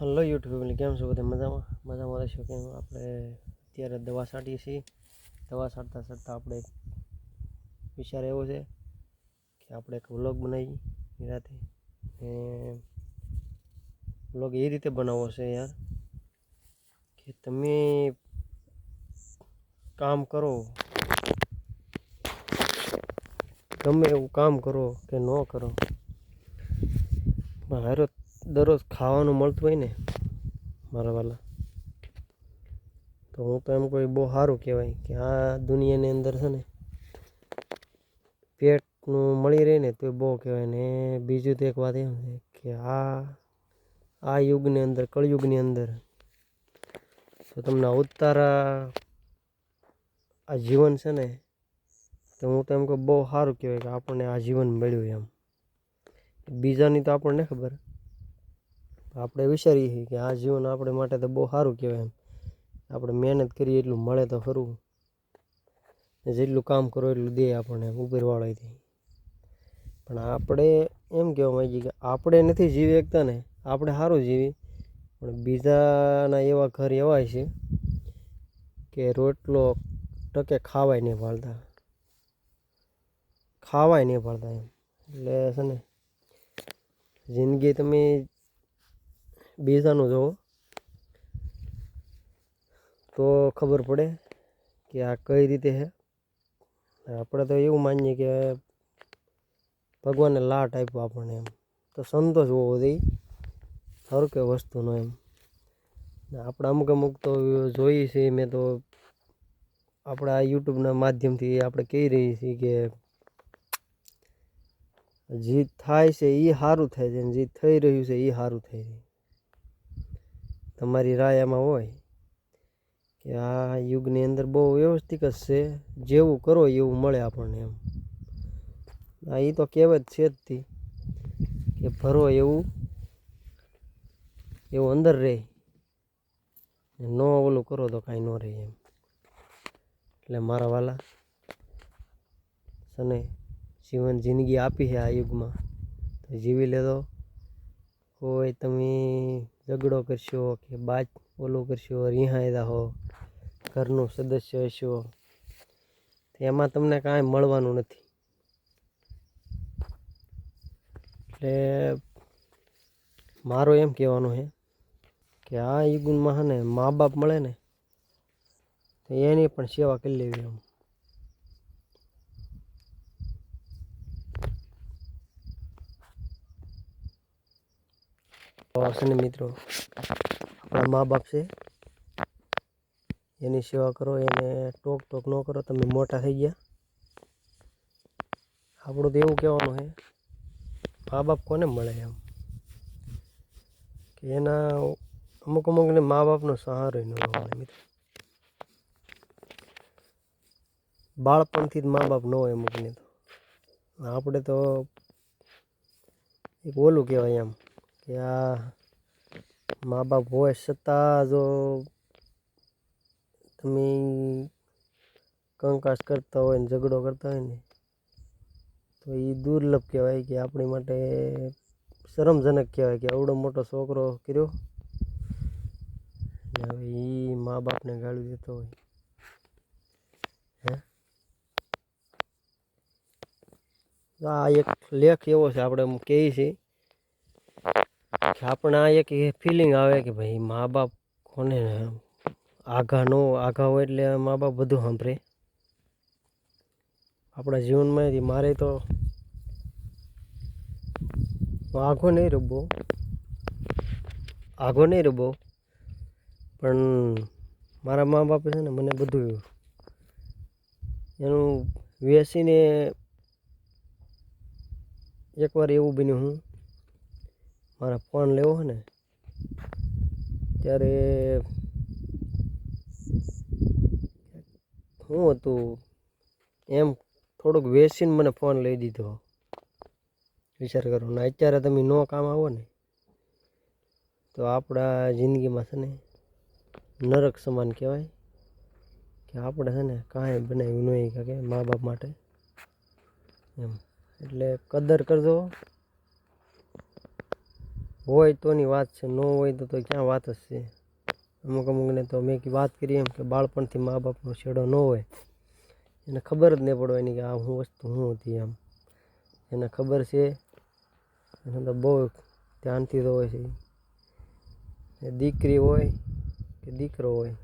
Hello YouTube family, કેમ છો બધા? મજામાં? મજામાં રહેશો કેમ? આપણે અત્યારે દવા છાંટીએ છીએ. દવા છાંટતા છાંટતા આપણે વિચાર એવો છે કે આપણે એક વ્લોગ બનાવીએ નિરાતે. ને વ્લોગ એ રીતે બનાવવો છે યાર કે તમે કામ કરો. ગમે એવું કામ કરો કે ન કરો. પણ દરરોજ ખાવાનું મળતું હોય ને, મારા વાલા, તો હું તો એમ કોઈ બહુ સારું કહેવાય કે આ દુનિયાની અંદર છે ને, પેટનું મળી રહે ને તો એ બહુ કહેવાય ને. બીજું તો એક વાત એમ છે કે આ આ યુગની અંદર, કળયુગની અંદર, તો તમને ઉતારા આ જીવન છે ને, તો હું તો એમ કહું બહુ સારું કહેવાય કે આપણને આ જીવન મળ્યું એમ. બીજાની તો આપણને ખબર. આપણે વિચારીએ છીએ કે આ જીવન આપણે માટે તો બહુ સારું કહેવાય એમ. આપણે મહેનત કરીએ એટલું મળે તો ખરું. જેટલું કામ કરો એટલું દે આપણને ઉપરવાળાથી પણ આપણે એમ કહેવા માંગીએ કે આપણે નથી જીવી શકતા ને આપણે સારું જીવી. પણ બીજાના એવા ઘર એવા છે કે રોટલો ટકે ખાવાય નહીં પાડતા ખાવાય નહીં પાડતા એમ. એટલે છે ને, જિંદગી તમે બીજાનું જુઓ તો ખબર પડે કે આ કઈ રીતે છે. આપણે તો એવું માનીએ કે ભગવાને લાટ આપ્યો આપણને એમ. તો સંતોષ હોવો જોઈએ. સારું કે વસ્તુનો એમ. આપણે અમુક અમુક તો જોઈએ છીએ મેં તો આપણે યુટ્યુબના માધ્યમથી આપણે કહી રહી છીએ કે જે થાય છે એ સારું થાય છે. જે થઈ રહ્યું છે એ સારું થઈ રહ્યું તમારી રાય એમાં હોય કે આ યુગની અંદર બહુ વ્યવસ્થિત જ છે, જેવું કરો એવું મળે આપણને એમ. આ એ તો કહેવત છે જ કે ભરો એવું એવું અંદર રહે ન ઓલું કરો તો કાંઈ ન રહે એમ. એટલે મારા વાલા શને જીવન જિંદગી આપી છે આ યુગમાં. તો જીવી લેતો કોઈ તમે ઝઘડો કરશો કે બાજ ઓલું કરશો, રિહાયદા હો, ઘરનું સદસ્ય હશો એમાં તમને કાંઈ મળવાનું નથી. એટલે મારો એમ કહેવાનું છે કે આ યુગમાં છે ને મા બાપ મળે ને, તો એની પણ સેવા કરી લેવી એમ. છે મિત્રો? આપણા મા બાપ છે. એની સેવા કરો, એને ટોક ટોક ન કરો, તમે મોટા થઈ ગયા. આપણું તો એવું કહેવાનું છે, મા બાપ કોને મળે એમ? કે એના અમુક અમુકને મા બાપનો સહારો ન હોય મિત્રો. બાળપણથી જ મા બાપ ન હોય અમુકને તો. આપણે તો એક ઓલું કહેવાય એમ કે આ મા બાપ હોય છતાં જો તમે કંકાસ કરતા હોય ને ઝઘડો કરતા હોય ને, તો એ દુર્લભ કહેવાય કે આપણી માટે શરમજનક કહેવાય કે આવડો મોટો છોકરો કર્યો ને હવે એ મા બાપને ગાળી દેતો હોય. આ એક લેખ એવો છે, આપણે કહીએ છીએ. આપણે આ એક ફિલિંગ આવે કે ભાઈ મા બાપ કોને આઘા નો, આઘા હોય એટલે મા બાપ બધું સાંભળે. આપણા જીવનમાં મારે તો આઘો નહીં રબો આઘો નહીં રબો પણ મારા મા બાપે છે ને મને બધું એનું વેસીને એકવાર એવું બન્યું હું મારા ફોન લેવો ને, ત્યારે શું હતું, એમ થોડુંક વેસીને મને ફોન લઈ દીધો. વિચાર કરો, ને અત્યારે તમે નો કામ આવો ને, તો આપણા જિંદગીમાં છે ને, નરક સમાન કહેવાય કે આપણે છે ને કાંઈ બનાવ્યું નહીં કે મા બાપ માટે. એમ. એટલે કદર કરજો. હોય તોની વાત છે, ન હોય તો તો ક્યાં વાત જ છે અમુક અમુકને તો મેં વાત કરી એમ કે બાળપણથી મા બાપનો છેડો ન હોય. એને ખબર જ નહીં પડવાની કે આ શું વસ્તુ શું હતી એમ એને ખબર છે, એને તો બહુ ધ્યાનથી તો હોય છે. એ દીકરી હોય કે દીકરો હોય.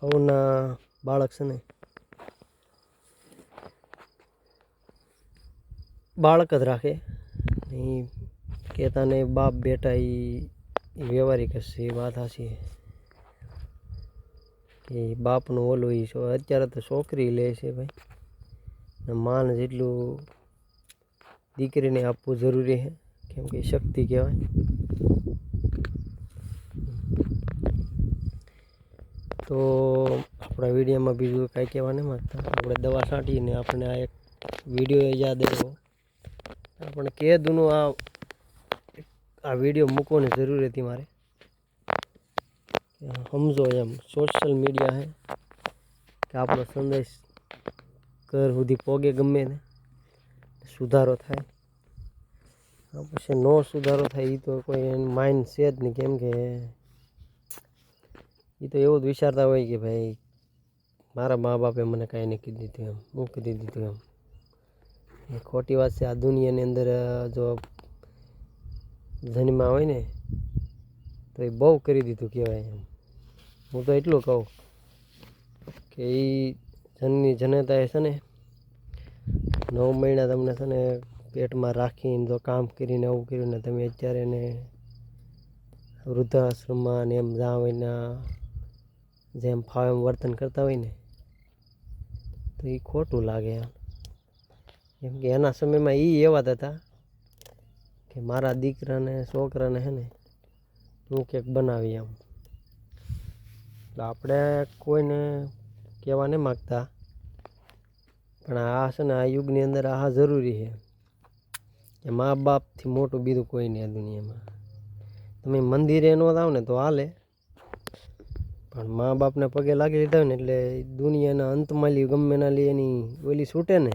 સૌના બાળક છે ને. બાળક જ રાખે. એ કહેતા ને બાપ બેટા એ વ્યવહારિક હશે એ વાત છે. કે બાપનું ઓલું એ અત્યારે તો છોકરી લે છે ભાઈ. માન જેટલું દીકરીને આપવું જરૂરી છે, કેમ કે શક્તિ કહેવાય. તો આપણા વિડીયોમાં બીજું કાંઈ કહેવા નહીં માગતા. આપણે દવા છાંટીને આપણે આ એક વીડિયો યાદ આવ્યો આપણે કેદુનું આ આ વીડિયો મૂકવાની જરૂર હતી મારે. સમજો એમ સોશિયલ મીડિયા હે કે આપણો સંદેશ ઘર સુધી પોગે ગમે ને સુધારો થાય. પછી નો સુધારો થાય એ તો કોઈ માઇન્ડ છે જ નહીં. કેમ કે એ તો એવું જ વિચારતા હોય કે ભાઈ મારા મા બાપે મને કાંઈ નહીં કીધું દીધું એમ મૂકી દીધું હતું એમ. એ ખોટી વાત છે. આ દુનિયાની અંદર જો જન્મા હોય ને, તો એ બહુ કરી દીધું કહેવાય એમ. હું તો એટલું કહું કે એ જનની જનતાએ છે ને, નવ મહિના તમને છે ને પેટમાં રાખીને જો કામ કરીને આવું કર્યું ને તમે અત્યારે એને વૃદ્ધાશ્રમમાં ને એમ જાઓ એના જેમ ફાવે એમ વર્તન કરતા હોય ને, તો એ ખોટું લાગે એમ. કેમ કે એના સમયમાં એ એવા હતા કે મારા દીકરાને, છોકરાને હે ને, હું કંઈક બનાવી આમ એટલે આપણે કોઈને કહેવા નહીં માગતા. પણ આ છે ને, આ યુગની અંદર આ જરૂરી છે. કે મા બાપથી મોટું બીજું કોઈ નહીં આ દુનિયામાં. તમે મંદિરે ન જાઓ ને તો હાલે. પણ મા બાપને પગે લાગી લીધા ને એટલે દુનિયાના અંતમાં લી ગમે ના લી એની ઓલી છૂટે ને.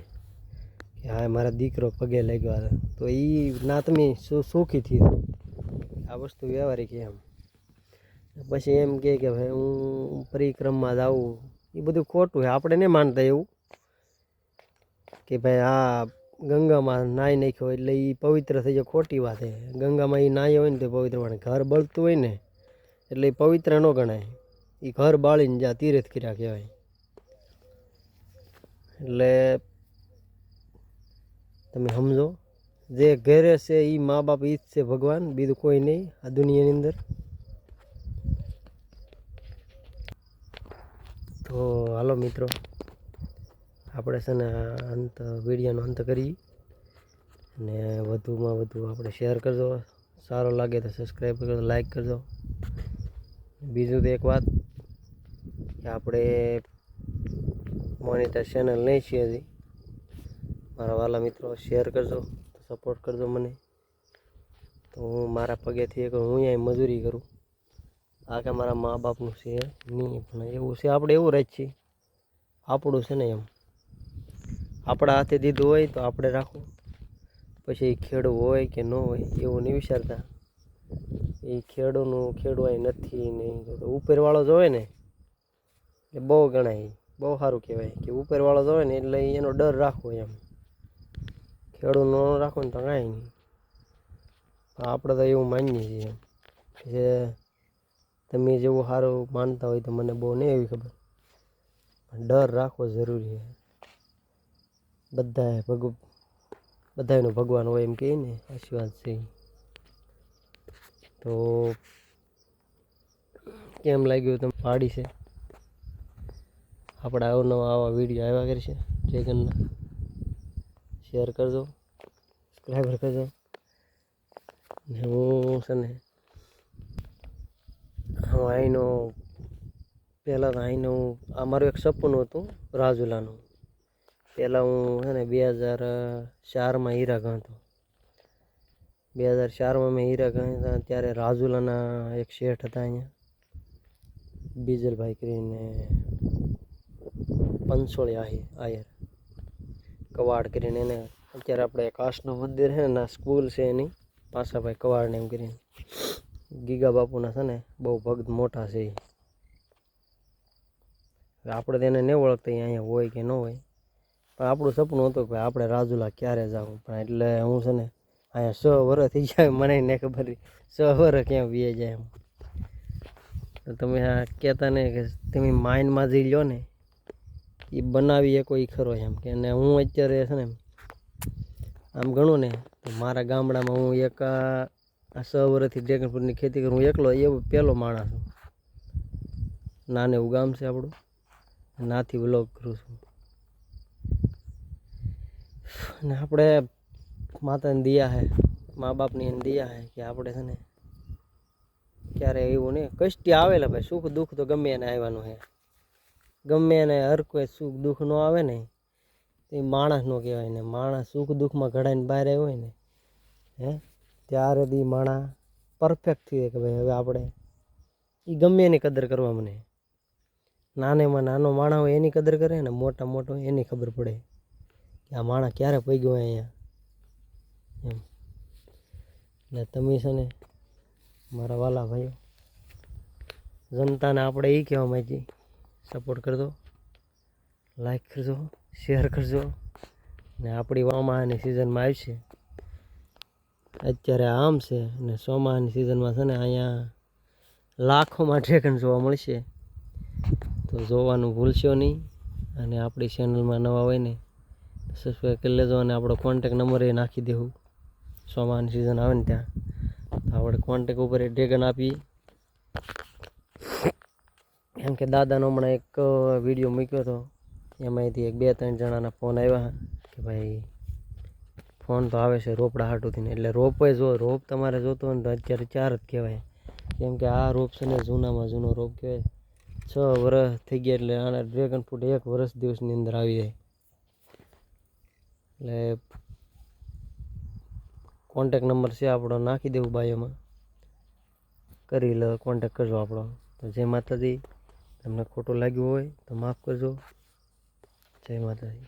કે હા, મારા દીકરો પગે લાગ્યો હતો તો એ ના તમે સુખી જાઓ. આ વસ્તુ વ્યવહારિક એમ. પછી એમ કહે કે ભાઈ, હું પરિક્રમમાં જાઉં. એ બધું ખોટું છે. આપણે નહીં માનતા એવું. કે ભાઈ, આ ગંગામાં નાહી નાખ્યો એટલે એ પવિત્ર થઈ જાય ખોટી વાત છે. ગંગામાં એ નાહ્યો હોય ને તો પવિત્ર પણ ઘર બળતું હોય ને એટલે એ પવિત્ર ન ગણાય. એ ઘર બાળીને જ્યાં તીર્થ કર્યા કહેવાય. એટલે તમે સમજો. જે ઘરે છે એ મા બાપ ઈ જ છે ભગવાન, બીજું કોઈ નહીં આ દુનિયાની અંદર. તો હાલો મિત્રો, આપણે છે ને અંત, વિડીયોનો અંત કરી અને વધુમાં વધુ આપણે શેર કરજો. સારો લાગે તો સબસ્ક્રાઈબ કરજો લાઈક કરજો. બીજું તો એક વાત કે આપણે મોનિટર ચેનલ નહીં છીએ હજી. મારા વાલા મિત્રો શેર કરજો સપોર્ટ કરજો મને. તો હું મારા પગેથી એક હું અહીંયા મજૂરી કરું. આ કે મારા મા બાપનું છે નહીં, પણ એવું છે, આપણે એવું રહે છીએ આપણું છે ને એમ. આપણા હાથે દીધું હોય તો આપણે રાખવું. પછી એ ખેડૂ હોય કે ન હોય, એવું નહીં વિચારતા. એ ખેડૂનું ખેડવાય નથી નહીં ઉપરવાળો જોવે ને. એ બહુ ગણાય, બહુ સારું કહેવાય કે ઉપરવાળો જોવે ને એટલે એનો ડર રાખવો એમ. ખેડૂત ન રાખો તો કાંઈ નહીં. પણ આપણે તો એવું માનીએ છીએ કે તમે જેવું સારું માનતા હોય તો મને બહુ નહીં એવી ખબર. ડર રાખવો જરૂરી છે. બધાએ ભગ બધાયનો ભગવાન હોય એમ કહે ને આશીર્વાદ છે. તો કેમ લાગ્યું તમે પાડી છે? આપણે અવનવા આવા વીડિયો આવ્યા કરશે જય ગન્ના શેર કરજો સબસ્ક્રાઈબર કરજો. ને હું છે ને, હું અહીંનો પહેલાં તો અહીંનું આ મારું એક સપનું હતું રાજુલાનું. પહેલાં હું છે ને બે હજાર ચારમાં હીરા ગણતો. બે હજાર ચારમાં મેં હીરા ગણતા ત્યારે રાજુલાના એક શેઠ હતા અહીંયા. બીજલભાઈ કરીને પંચોળી આહી, આયર. કવાડ કરીને એને અત્યારે આપણે કાશનું મંદિર છે ને સ્કૂલ છે એની. પાસાભાઈ કવાડને એમ કરીને. ગીગા બાપુના છે ને, બહુ ભક્ત મોટા છે આપણે તેને નહીં ઓળખતા અહીંયા હોય કે ન હોય. પણ આપણું સપનું હતું કે ભાઈ આપણે રાજુલા ક્યારે જાવું પણ એટલે હું છે ને, અહીંયા સ વર્ષ થઈ જાય મને ને ખબર છ વર્ષ ક્યાં વીએ જાય એમ. તમે આ કહેતા ને કે તમે માઇન્ડમાં જઈ લો ને એ બનાવી શકો એ ખરો એમ કે અને હું અત્યારે છે ને આમ ગણું ને, તો મારા ગામડામાં હું એક આ સ વર્ષથી ડ્રેગન ફ્રૂટની ખેતી કરું, હું એકલો એવો પહેલો માણસ છું. નાને એવું ગામ છે આપણું, નાથી વ્લોગ કરું છું. અને આપણે માતાની દિયા હે, મા બાપની એને દિયા હે કે આપણે છે ને ક્યારે એવું નહીં, કષ્ટી આવેલા ભાઈ, સુખ દુઃખ તો ગમે એને આવવાનું છે ગમે એને હર કોઈ સુખ દુઃખ ન આવે ને એ માણસ નો કહેવાય ને. માણસ સુખ દુઃખમાં ઘડાઈને બહાર આવ્યો હોય ને, હે, ત્યારે બી માણસ પરફેક્ટ થઈ જાય કે ભાઈ હવે આપણે એ ગમે એની કદર કરવા મને. નાનેમાં નાનો માણસ હોય એની કદર કરે ને, મોટા મોટો હોય એની ખબર પડે કે આ માણસ ક્યારે પગ્યો હોય અહીંયા. એમ. એટલે તમે છે ને, મારા વાલા ભાઈઓ, જનતાને આપણે એ કહેવા માંગીએ સપોર્ટ કરજો લાઈક કરજો શેર કરજો. ને આપણી ચોમાહાની સિઝનમાં આવશે અત્યારે આમ છે ને ચોમાહાની સિઝનમાં છે ને અહીંયા લાખોમાં ડ્રેગન જોવા મળશે. તો જોવાનું ભૂલશો નહીં. અને આપણી ચેનલમાં નવા હોય ને સબસ્ક્રાઈબ કરી લેજો અને આપણો કોન્ટેક નંબર એ નાખી દેવું ચોમાહાની સિઝન આવે ને ત્યાં. તો આપણે કોન્ટેક ઉપર એ ડ્રેગન આપીએ. એમ કે દાદાનો હમણાં એક વીડિયો મૂક્યો હતો એમાંથી એક બે ત્રણ જણાના ફોન આવ્યા કે ભાઈ ફોન તો આવે છે રોપડા હાટુથી એટલે રોપે જો, રોપ તમારે જોતો હોય તો અત્યારે ચાર જ કહેવાય. કેમ કે આ રોપ છે ને જૂનામાં જૂનો રોપ કહેવાય. છ વર્ષ થઈ ગયા એટલે આના ડ્રેગન ફ્રૂટ એક વર્ષ દિવસની અંદર આવી જાય. એટલે કોન્ટેક નંબર છે આપણો, નાખી દેવું બાયોમાં કરી લો કોન્ટેક કરજો આપણો. તો જય માતાજી. તમને ખોટું લાગ્યું હોય તો માફ કરજો. જય માતાજી.